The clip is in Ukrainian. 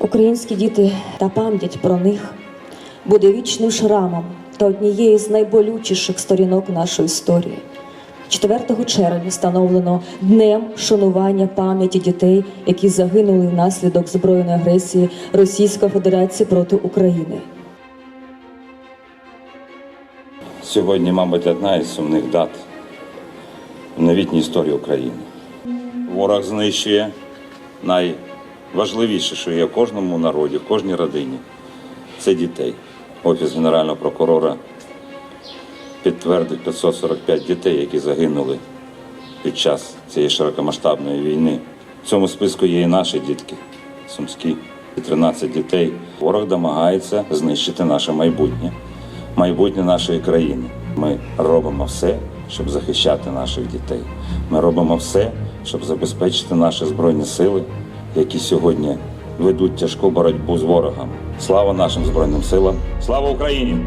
Українські діти та пам'ять про них буде вічним шрамом та однією з найболючіших сторінок нашої історії. 4 червня встановлено днем шанування пам'яті дітей, які загинули внаслідок збройної агресії Російської Федерації проти України. Сьогодні, мабуть, одна із сумних дат в новітній історії України. Ворог знищує найважливіше, що є в кожному народі, в кожній родині це дітей. Офіс Генерального прокурора підтвердить 545 дітей, які загинули під час цієї широкомасштабної війни. В цьому списку є і наші дітки, сумські, 13 дітей. Ворог домагається знищити наше майбутнє, майбутнє нашої країни. Ми робимо все, щоб захищати наших дітей. Ми робимо все, щоб забезпечити наші збройні сили, які сьогодні ведуть тяжку боротьбу з ворогом. Слава нашим збройним силам! Слава Україні!